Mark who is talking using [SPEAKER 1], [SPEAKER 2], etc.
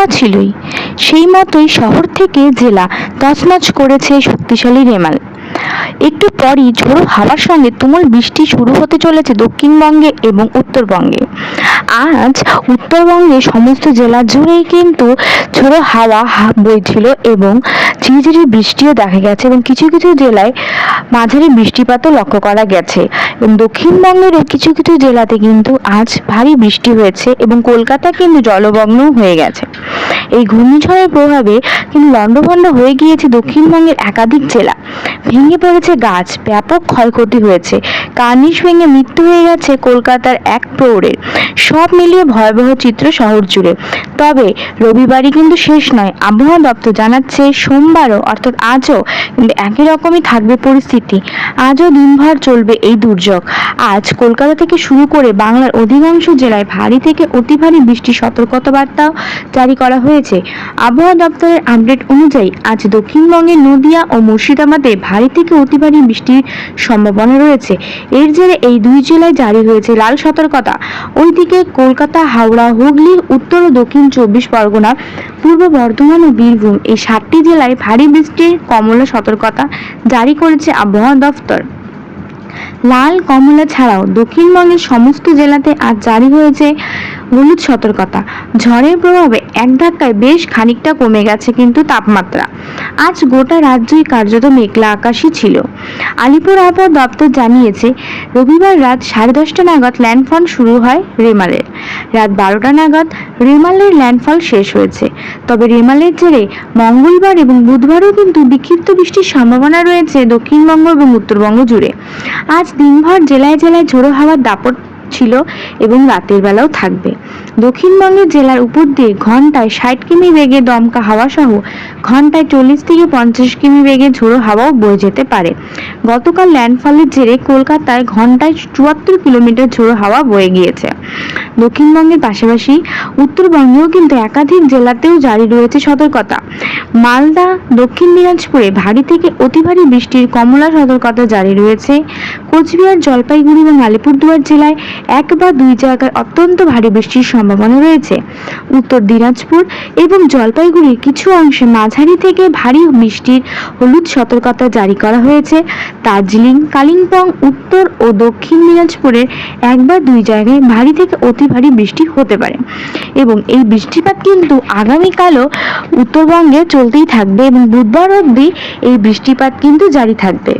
[SPEAKER 1] আশঙ্কা ছিলই। সেই মতোই শহর থেকে জেলা তছনছ করেছে শক্তিশালী রেমাল। একটু পরই ঝোড়ো হাওয়ার সঙ্গে তুমুল বৃষ্টি শুরু হতে চলেছে দক্ষিণবঙ্গে এবং উত্তরবঙ্গে। আজ উত্তরবঙ্গে সমস্ত জেলা জুড়েই কিন্তু ঝোড়ো হাওয়া বইছিল এবং ঝিরিঝিরি বৃষ্টিও দেখা গেছে এবং কিছু কিছু জেলায় মাঝারি বৃষ্টিপাতও লক্ষ্য করা গেছে। এবং দক্ষিণবঙ্গেরও কিছু কিছু জেলাতে কিন্তু আজ ভারী বৃষ্টি হয়েছে এবং কলকাতা কিন্তু জলমগ্ন হয়ে গেছে। এই ঘূর্ণিঝড়ের প্রভাবে কিন্তু লণ্ডভণ্ড হয়ে গিয়েছে দক্ষিণবঙ্গের একাধিক জেলা। ভেঙে পড়েছে গাছ, ব্যাপক ক্ষয়ক্ষতি হয়েছে। কার্নিশ ভেঙে মৃত্যু হয়ে গেছে কলকাতার এক প্রৌঢ়ের। সব মিলিয়ে ভয়াবহ চিত্র শহর জুড়ে। তবে রবিবারই কিন্তু শেষ নয়, আবহাওয়া দপ্তর জানাচ্ছে সোমবারও, অর্থাৎ আজও কিন্তু একই রকমই থাকবে পরিস্থিতি। আজও দিনভর চলবে এই দুর্যোগ। আজ কলকাতা থেকে শুরু করে বাংলার অধিকাংশ জেলায় ভারী থেকে অতি ভারী বৃষ্টির সতর্কতা বার্তাও জারি করা হয়েছে। আবহাওয়া দপ্তরের আপডেট অনুযায়ী আজ দক্ষিণবঙ্গের নদিয়া ও মুর্শিদাবাদে ভারী থেকে অতি ভারী বৃষ্টির সম্ভাবনা রয়েছে। এর জেরে এই দুই জেলায় জারি হয়েছে লাল সতর্কতা। ওইদিকে কলকাতা, হাওড়া, হুগলি, উত্তর ও দক্ষিণ চব্বিশ পরগনা, পূর্ব বর্ধমান ও বীরভূম এই সাতটি জেলায় ভারী বৃষ্টির কমলা সতর্কতা জারি করেছে আবহাওয়া দপ্তর। লাল, কমলা ছাড়াও দক্ষিণবঙ্গের সমস্ত জেলাতে আজ জারি হয়েছে হলুদ সতর্কতা। ঝড়ের প্রভাবে এক ধাক্কায় বেশ খানিকটা কমে গেছে কিন্তু তাপমাত্রা। আজ গোটা রাজ্যই কার্যত মেঘলা আকাশই ছিল। আলিপুর আবহাওয়া দপ্তর জানিয়েছে, রবিবার রাত সাড়ে দশটা নাগাদ ল্যান্ডফল শুরু হয় রেমালের। রাত বারোটা নাগাদ রেমালের ল্যান্ডফল শেষ হয়েছে। তবে রেমালের জেরে মঙ্গলবার এবং বুধবারও কিন্তু বিক্ষিপ্ত বৃষ্টির সম্ভাবনা রয়েছে দক্ষিণবঙ্গ এবং উত্তরবঙ্গ জুড়ে। আজ দিনভর জেলায় জেলায় ঝোড়ো হাওয়ার দাপট ছিল এবং রাতের বেলাও থাকবে। দক্ষিণবঙ্গের জেলার উপর দিয়ে ঘন্টায় ষাট কিমি বেগে দমকা হাওয়া সহ ঘন্টায় চল্লিশ থেকে পঞ্চাশ কিমি বেগে ঝোড়ো হাওয়াও বয়ে যেতে পারে। গতকাল ল্যান্ডফলের জেরে কলকাতায় ঘন্টায় চুয়াত্তর কিলোমিটার ঝোড়ো হাওয়া বয়ে গিয়েছে। দক্ষিণবঙ্গের পাশাপাশি উত্তরবঙ্গেও কিন্তু একাধিক জেলাতেও জারি রয়েছে সতর্কতা। মালদা, দক্ষিণ দিনাজপুরে ভারী থেকে অতি ভারী বৃষ্টির কমলা সতর্কতা জারি রয়েছে। কোচবিহার, জলপাইগুড়ি এবং আলিপুরদুয়ার জেলায় এক বা দুই জায়গায় অত্যন্ত ভারী বৃষ্টির সম্ভাবনা রয়েছে। উত্তর দিনাজপুর এবং জলপাইগুড়ির কিছু অংশে মাঝারি থেকে ভারী বৃষ্টির হলুদ সতর্কতা জারি করা হয়েছে। দার্জিলিং, কালিম্পং, উত্তর ও দক্ষিণ দিনাজপুরের এক বা দুই জায়গায় ভারী থেকে অতি ভারী বৃষ্টি হতে পারে। এবং এই বৃষ্টিপাত কিন্তু আগামীকালও উত্তরবঙ্গে চলতেই থাকবে এবং বুধবার অবধি এই বৃষ্টিপাত কিন্তু জারি থাকবে।